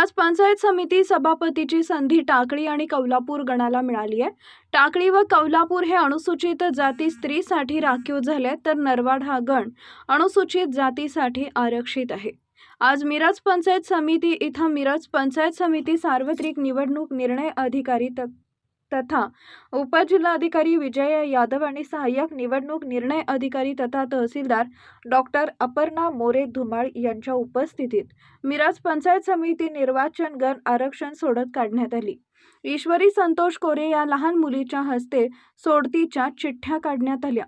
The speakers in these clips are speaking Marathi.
आज पंचायत समिती सभापतीची संधी टाकळी आणि कौलापूर गणाला मिळाली आहे. टाकळी व कौलापूर हे अनुसूचित जाती स्त्रीसाठी राखीव झाले तर नरवाड हा गण अनुसूचित जातीसाठी आरक्षित आहे. आज मिरज पंचायत समिती इथं मिरज पंचायत समिती सार्वत्रिक निवडणूक निर्णय अधिकारी तक तथा उपजिल्हाधिकारी विजय यादव आणि सहाय्यक निवडणूक निर्णय अधिकारी तथा तहसीलदार डॉक्टर अपर्णा मोरे धुमाळ यांच्या उपस्थितीत मिरज पंचायत समिती निर्वाचन गण आरक्षण सोडत काढण्यात आली. ईश्वरी संतोष कोरे या लहान मुलीच्या हस्ते सोडतीच्या चिठ्ठ्या काढण्यात आल्या.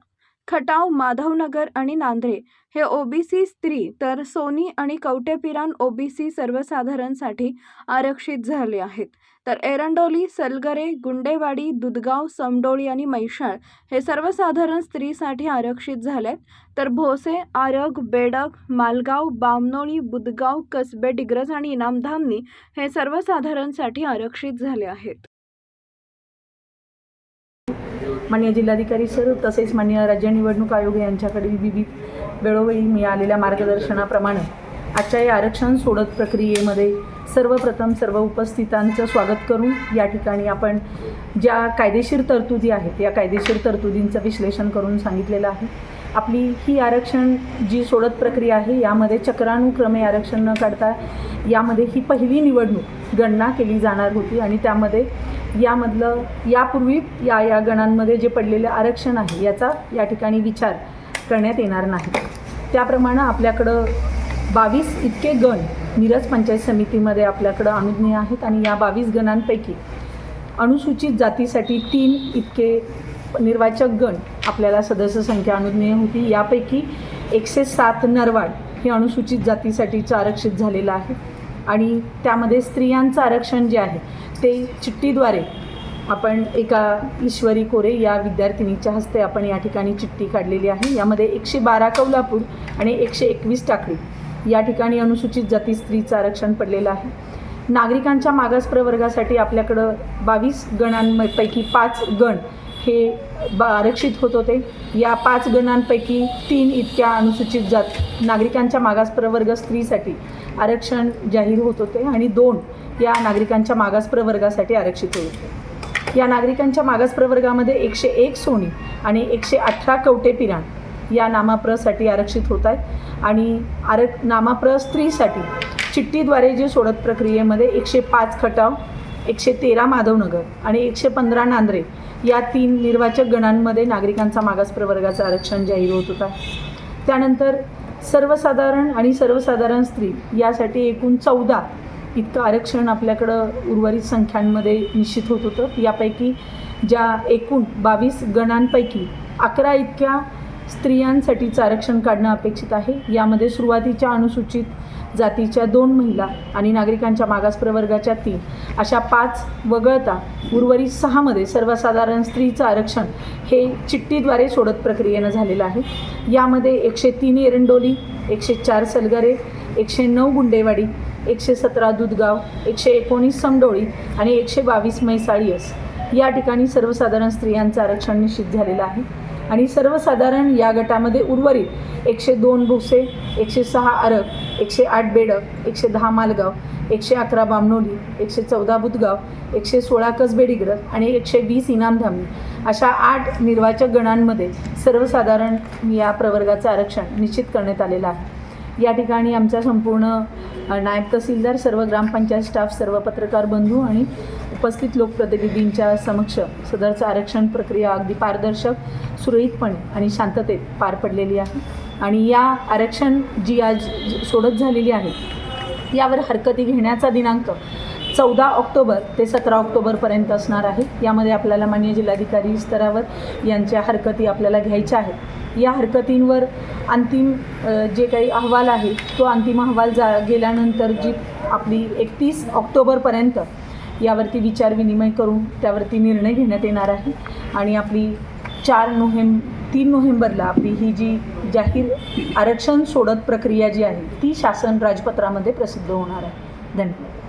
खटाव माधवनगर आणि नांद्रे हे ओबीसी स्त्री तर सोनी आणि कवटेपिरान ओबीसी सर्वसाधारणसाठी आरक्षित झाले आहेत. तर एरंडोली सलगरे गुंडेवाडी दुधगाव समडोळी आणि मैशाळ हे सर्वसाधारण स्त्रीसाठी आरक्षित झाले आहेत तर भोसे आरग बेडक मालगाव बामनोळी बुदगाव कसबे डिग्रज आणि इनामधामनी हे सर्वसाधारणसाठी आरक्षित झाले आहेत. मान्य जिल्हाधिकारी सर तसेच मान्य राज्य निवडणूक आयोग यांच्याकडील विविध वेळोवेळी मिळालेल्या मार्गदर्शनाप्रमाणे आजच्या या आरक्षण सोडत प्रक्रियेमध्ये सर्वप्रथम सर्व उपस्थितांचं स्वागत करून या ठिकाणी आपण ज्या कायदेशीर तरतुदी आहेत या कायदेशीर तरतुदींचं विश्लेषण करून सांगितलेलं आहे. आपली ही आरक्षण जी सोडत प्रक्रिया आहे यामध्ये चक्रानुक्रमे आरक्षण न काढता यामध्ये ही पहिली निवडणूक गणना केली जाणार होती आणि त्यामध्ये यामधलं यापूर्वी या या गणांमध्ये जे पडलेलं आरक्षण आहे याचा या ठिकाणी विचार करण्यात येणार नाही. त्याप्रमाणे आपल्याकडं बावीस इतके गण मिरज पंचायत समितीमध्ये आपल्याकडं अनुज्ञेय आहेत आणि या बावीस गणांपैकी अनुसूचित जातीसाठी तीन इतके निर्वाचक गण आपल्याला सदस्य संख्या अनुज्ञेय होती. यापैकी एकशे सात नरवाड हे अनुसूचित जातीसाठीचं आरक्षित झालेलं आहे. आणि त्यामध्ये स्त्रियांचं आरक्षण जे आहे ते चिठ्ठीद्वारे आपण एका ईश्वरी कोरे या विद्यार्थिनीच्या हस्ते आपण या ठिकाणी चिठ्ठी काढलेली आहे. यामध्ये एकशे बारा कौलापूर आणि एकशे एकवीस टाकळी या ठिकाणी अनुसूचित जाती स्त्रीचं आरक्षण पडलेलं आहे. नागरिकांच्या मागास प्रवर्गासाठी आपल्याकडं बावीस गणांपैकी पाच गण हे ब आरक्षित होत होते. या पाच गणांपैकी तीन इतक्या अनुसूचित जात नागरिकांच्या मागास प्रवर्ग स्त्रीसाठी आरक्षण जाहीर होत होते आणि दोन या नागरिकांच्या मागास प्रवर्गासाठी आरक्षित होत या नागरिकांच्या मागास प्रवर्गामध्ये एकशे एक सोनी आणि एकशे अठरा कवटे पिराण या नामाप्रसाठी आरक्षित होत आहेत आणि आरक नामाप्र स्त्रीसाठी चिठ्ठीद्वारे जे सोडत प्रक्रियेमध्ये एकशे पाच खटाव एकशे तेरा माधवनगर आणि एकशे पंधरा नांद्रे या तीन निर्वाचक गणांमध्ये नागरिकांचा मागास प्रवर्गाचं आरक्षण जाहीर होत होता. त्यानंतर सर्वसाधारण आणि सर्वसाधारण स्त्री यासाठी एकूण चौदा इतकं आरक्षण आपल्याकडं उर्वरित संख्यांमध्ये निश्चित होत होतं. यापैकी ज्या एकूण बावीस गणांपैकी अकरा इतक्या स्त्रियांसाठीचं आरक्षण काढणं अपेक्षित आहे. यामध्ये सुरुवातीच्या अनुसूचित जातीच्या दोन महिला आणि नागरिकांच्या मागास प्रवर्गाच्या तीन. अशा पाच वगळता उर्वरित सहामध्ये सर्वसाधारण स्त्रीचं आरक्षण हे चिठ्ठीद्वारे सोडत प्रक्रियेनं झालेलं आहे. यामध्ये एकशे तीन एरंडोली एकशे चार सलगरे एकशे नऊ गुंडेवाडी एकशे सतरा दुधगाव एकशे एकोणीस समडोळी आणि एकशे बावीस म्हैसाळीयस या ठिकाणी सर्वसाधारण स्त्रियांचं आरक्षण निश्चित झालेलं आहे. आणि सर्वसाधारण या गटामध्ये उर्वरित एकशे दोन भुसे एकशे सहा अरब एकशे आठ बेडक एकशे दहा मालगाव एकशे अकरा बामनोली एकशे चौदा बुधगाव एकशे सोळा कसबेडीग्रज आणि एकशे वीस इनामधामी अशा आठ निर्वाचक गणांमध्ये सर्वसाधारण या प्रवर्गाचं आरक्षण निश्चित करण्यात आलेलं आहे. या ठिकाणी आमच्या संपूर्ण नायब तहसीलदार सर्व ग्रामपंचायत स्टाफ सर्व पत्रकार बंधू आणि उपस्थित लोकप्रतिनिधींच्या समक्ष सदरचं आरक्षण प्रक्रिया अगदी पारदर्शक सुरळीतपणे आणि शांततेत पार पडलेली आहे. आणि या आरक्षण जी आज सोडत झालेली आहे यावर हरकती घेण्याचा दिनांक चौदा ऑक्टोबर ते सतरा ऑक्टोबरपर्यंत असणार आहे. यामध्ये आपल्याला मान्य जिल्हाधिकारी स्तरावर यांच्या हरकती आपल्याला घ्यायच्या आहेत. या हरकतींवर अंतिम जे काही अहवाल आहे तो अंतिम अहवाल जा गेल्यानंतर जी आपली एकतीस ऑक्टोबरपर्यंत यावरती विचार विनिमय करून त्यावरती निर्णय घेण्यात येणार आहे. आणि आपली चार नोव्हेंब तीन नोव्हेंबरला आपली ही जी जाहीर आरक्षण सोडत प्रक्रिया जी आहे ती शासन राजपत्रामध्ये प्रसिद्ध होणार आहे. धन्यवाद.